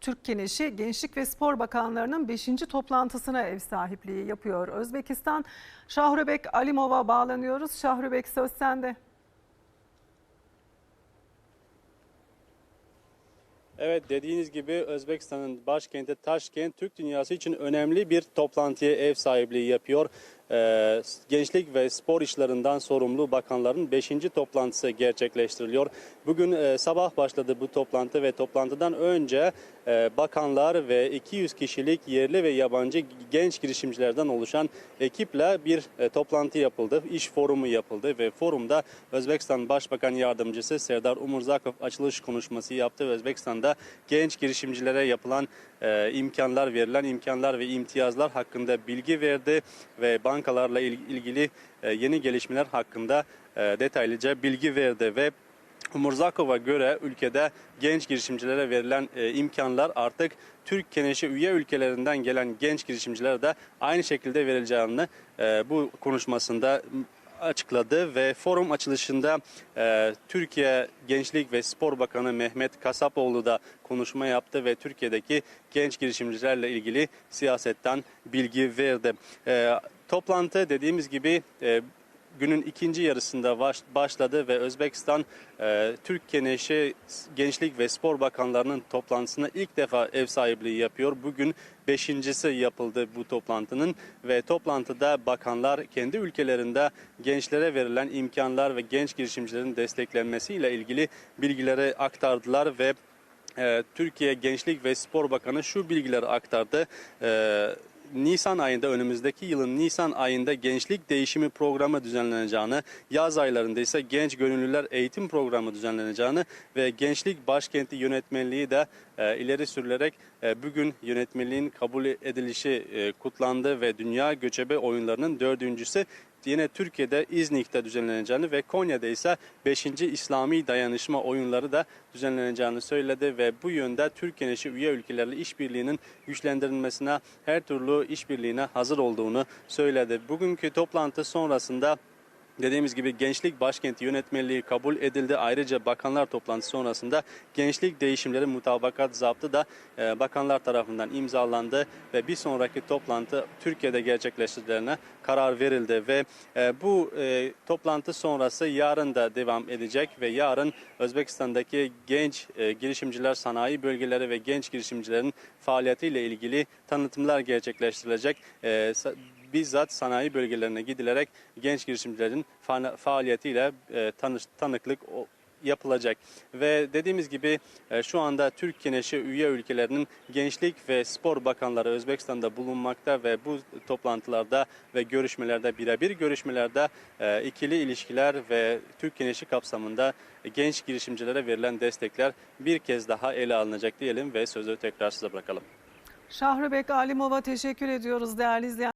Türk Keneşi Gençlik ve Spor Bakanlarının 5. toplantısına ev sahipliği yapıyor. Özbekistan Şahrubek Alimov'a bağlanıyoruz. Şahrubek söz sende. Evet dediğiniz gibi Özbekistan'ın başkenti Taşkent Türk dünyası için önemli bir toplantıya ev sahipliği yapıyor. Ee, gençlik ve spor işlerinden sorumlu bakanların 5. toplantısı gerçekleştiriliyor. Bugün e, sabah başladı bu toplantı ve toplantıdan önce e, bakanlar ve 200 kişilik yerli ve yabancı genç girişimcilerden oluşan ekiple bir e, toplantı yapıldı. İş forumu yapıldı ve forumda Özbekistan Başbakan Yardımcısı Serdar Umurzakov açılış konuşması yaptı Özbekistan'da genç girişimcilere yapılan e, imkanlar, verilen imkanlar ve imtiyazlar hakkında bilgi verdi ve bankalarla il- ilgili e, yeni gelişmeler hakkında e, detaylıca bilgi verdi ve Umurzakov'a göre ülkede genç girişimcilere verilen e, imkanlar artık Türk Keneşi üye ülkelerinden gelen genç girişimcilere de aynı şekilde verileceğini e, bu konuşmasında açıkladı ve forum açılışında e, Türkiye Gençlik ve Spor Bakanı Mehmet Kasapoğlu da konuşma yaptı ve Türkiye'deki genç girişimcilerle ilgili siyasetten bilgi verdi. E, toplantı dediğimiz gibi e, günün ikinci yarısında baş- başladı ve Özbekistan e, Türk Gençlik ve Spor Bakanlarının toplantısına ilk defa ev sahipliği yapıyor. Bugün beşincisi yapıldı bu toplantının ve toplantıda bakanlar kendi ülkelerinde gençlere verilen imkanlar ve genç girişimcilerin desteklenmesiyle ilgili bilgileri aktardılar ve e, Türkiye Gençlik ve Spor Bakanı şu bilgileri aktardı. E, Nisan ayında önümüzdeki yılın Nisan ayında gençlik değişimi programı düzenleneceğini, yaz aylarında ise genç gönüllüler eğitim programı düzenleneceğini ve gençlik başkenti yönetmenliği de e, ileri sürülerek e, bugün yönetmenliğin kabul edilişi e, kutlandı ve Dünya Göçebe Oyunlarının dördüncüsü yine Türkiye'de İznik'te düzenleneceğini ve Konya'da ise 5. İslami Dayanışma Oyunları da düzenleneceğini söyledi ve bu yönde Türk Gençi üye ülkelerle işbirliğinin güçlendirilmesine her türlü işbirliğine hazır olduğunu söyledi. Bugünkü toplantı sonrasında Dediğimiz gibi Gençlik Başkenti Yönetmeliği kabul edildi. Ayrıca bakanlar toplantısı sonrasında gençlik değişimleri mutabakat zaptı da e, bakanlar tarafından imzalandı ve bir sonraki toplantı Türkiye'de gerçekleştirilerine karar verildi ve e, bu e, toplantı sonrası yarın da devam edecek ve yarın Özbekistan'daki genç girişimciler sanayi bölgeleri ve genç girişimcilerin faaliyetiyle ilgili tanıtımlar gerçekleştirilecek. Bizzat sanayi bölgelerine gidilerek genç girişimcilerin fa- faaliyetiyle e, tanış, tanıklık yapılacak. Ve dediğimiz gibi e, şu anda Türk Keneşi üye ülkelerinin gençlik ve spor bakanları Özbekistan'da bulunmakta ve bu toplantılarda ve görüşmelerde birebir görüşmelerde e, ikili ilişkiler ve Türk Keneşi kapsamında genç girişimcilere verilen destekler bir kez daha ele alınacak diyelim ve sözü tekrar size bırakalım. Şahrubek Alimov'a teşekkür ediyoruz değerli izleyenler.